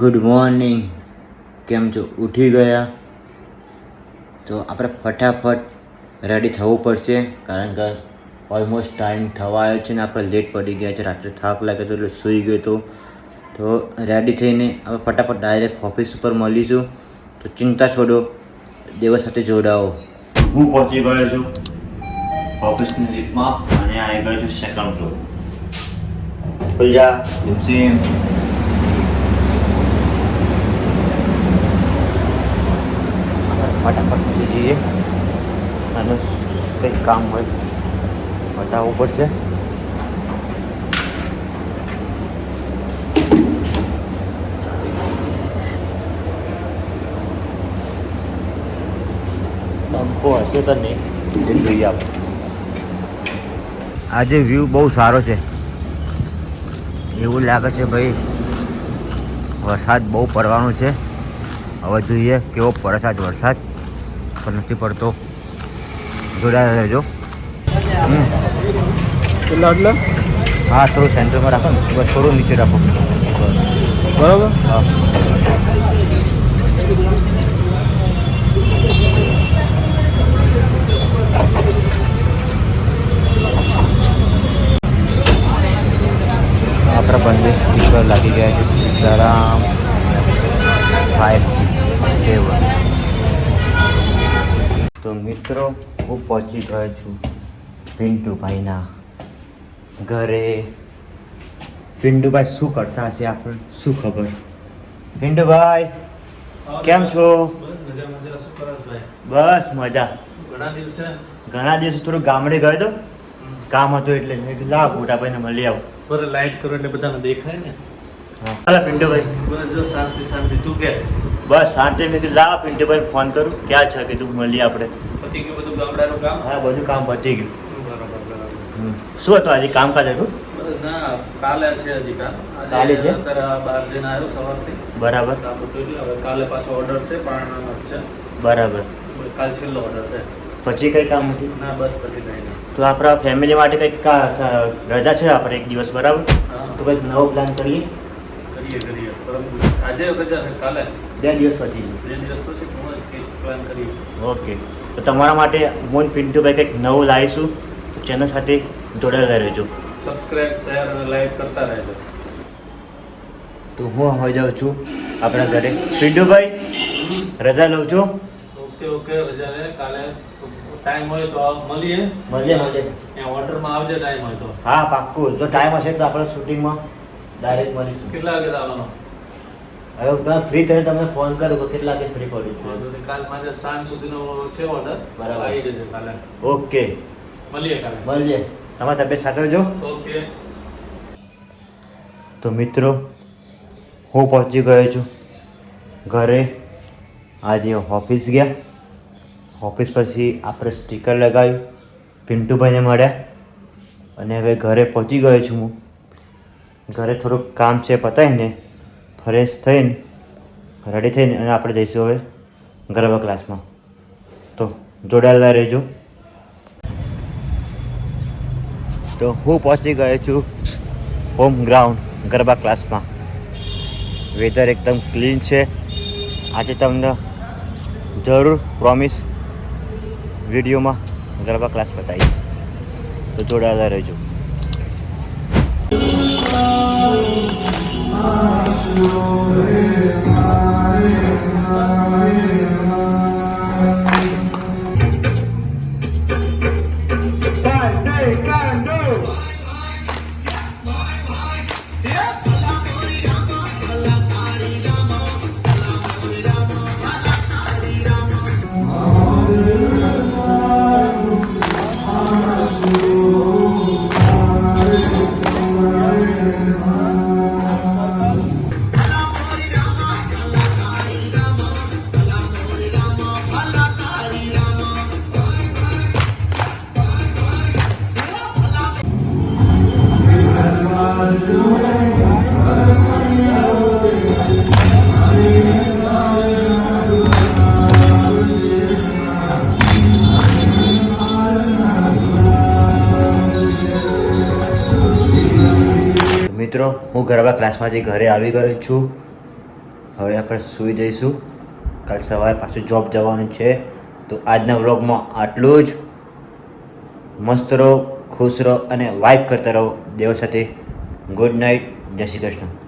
Good morning. કેમ છો? ઉઠી ગયા? તો આપણે ફટાફટ રેડી થવું પડશે કારણ કે ઓલમોસ્ટ ટાઈમ થવા આવ્યો છે ને આપણે લેટ પડી ગયા છે. રાત્રે થાક લાગ્યો હતો એટલે સૂઈ ગયો હતો તો રેડી થઈને આપણે ફટાફટ ડાયરેક્ટ ઓફિસ ઉપર મળીશું. તો ચિંતા છોડો દેવા સાથે જોડાઓ. હું પહોંચી ગયો છું ઓફિસની લીફમાં અને આવી ગયો છું સેકન્ડ ફ્લોર ખુલ જા. ફટાફટ મળી જઈએ અને કંઈક કામ હોય, બતાવવું પડશે. બંકો હશે તો નહીં જોઈએ આપણે આજે વ્યૂ બહુ સારો છે. એવું લાગે છે ભાઈ, વરસાદ બહુ પડવાનો છે. હવે જોઈએ કેવો વરસાદ વરસાદ. પણ નથી પડતો જોડાયા રહેજો હમ. કેટલા એટલે હા થોડું સેન્ટરમાં રાખો ને બસ થોડું નીચે રાખો બરાબર હા આપણા બંને સ્પીકર લાગી ગયા છે સીતારામ ફાઇવ સેવન તો મિત્રો હું પહોંચી ગયો છું પિન્ટુભાઈના ઘરે. પિન્ટુભાઈ શું કરતા હશે આપણને શું ખબર? પિન્ટુભાઈ કેમ છો? બસ મજા ઘણા દિવસે? ઘણા દિવસ થોડું ગામડે ગયો તો? કામ હતું એટલે લાવ મોટાભાઈને મળી આવું. લાઈટ કરો એટલે બધાને દેખાય ને? હા. પિન્ટુભાઈ. બસ જો શાંતિ શાંતિ. તું કે? બસ શાંતિ. મેં કીધું લાવ પિન્ટુભાઈ ફોન કરું. ક્યાં છે? કીધું મળીએ આપણે. પતી ગયું બધું ગામડાનું કામ? હા બધું કામ પતી ગયું. શું હતું આજે કામકાજ હતું? ના કાલે છે હજી કામ. કાલે છે? બાર આ આવ્યો સવારથી. બરાબર. હવે કાલે પાછો ઓર્ડર છે પણ છે. બરાબર. કાલ છેલ્લો ઓર્ડર છે. પછી કઈ કામ હતું? ના બસ પછી નહીં. તો આપણા ફેમિલી માટે કંઈક રજા છે આપણે એક દિવસ બરાબર? તો કંઈક નવો પ્લાન કરીએ. કરીએ કરીએ. પરંતુ આજે રજા છે કાલે બે દિવસ પછી. બે દિવસ પછી હું પ્લાન કરીએ. ઓકે. તો તમારા માટે હું પિન્ટુભાઈ કંઈક નવું લાવીશું. ચેનલ સાથે જોડાયેલા રહેજો. સબસ્ક્રાઇબ શેર અને લાઈક કરતા રહેજો. તો હું હવે જાઉં છું આપણા ઘરે. પિન્ટુભાઈ રજા લઉં છું. ઓકે ઓકે રજા લે. કાલે ટાઈમ હોય તો મળીએ. મળીએ મળીએ. ત્યાં ઓર્ડરમાં આવજે ટાઈમ હોય તો. હા પાક્કું. જો ટાઈમ હશે તો આપણે શૂટિંગમાં ડાયરેક્ટ મળીશું કેટલા વાગે આવવાનો હવે હું તમે ફ્રી થઈને તમને ફોન કરું કે કેટલા વાગે ફ્રી પડી વાંધો કાલ મારે સાંજ સુધીનો છે ઓર્ડર બરાબર. આવી જશે કાલે. ઓકે. મળીએ કાલે. મળીએ. તમારી તબિયત સાચવજો ઓકે. તો મિત્રો હું પહોંચી ગયો છું. ઘરે. આજે ઓફિસ ગયા. ઓફિસ પછી આપણે સ્ટીકર લગાવ્યું. પિન્ટુભાઈને મળ્યા. અને હવે ઘરે પહોંચી ગયો છું હું. ઘરે થોડુંક કામ છે પતાવીને ફ્રેશ થઈને રેડી થઈને અને આપણે જઈશું હવે ગરબા ક્લાસમાં તો જોડાયેલા રહેજો. તો હું પહોંચી ગયો છું હોમ ગ્રાઉન્ડ ગરબા ક્લાસમાં વેધર એકદમ ક્લીન છે. આજે તમને જરૂર પ્રોમિસ વિડીયોમાં ગરબા ક્લાસ બતાવીશ. તો જોડાયેલા રહેજો. મિત્રો, હું ગરબા ક્લાસમાંથી ઘરે આવી ગયો છું, હવે આપણે સૂઈ જઈશું. કાલ સવારે પાછું જોબ જવાનું છે. તો આજના વ્લોગમાં આટલું જ. મસ્ત રહો, ખુશ રહો અને વાઇબ કરતા રહો. દેવ સાથે ગુડ નાઇટ જય શ્રી કૃષ્ણ.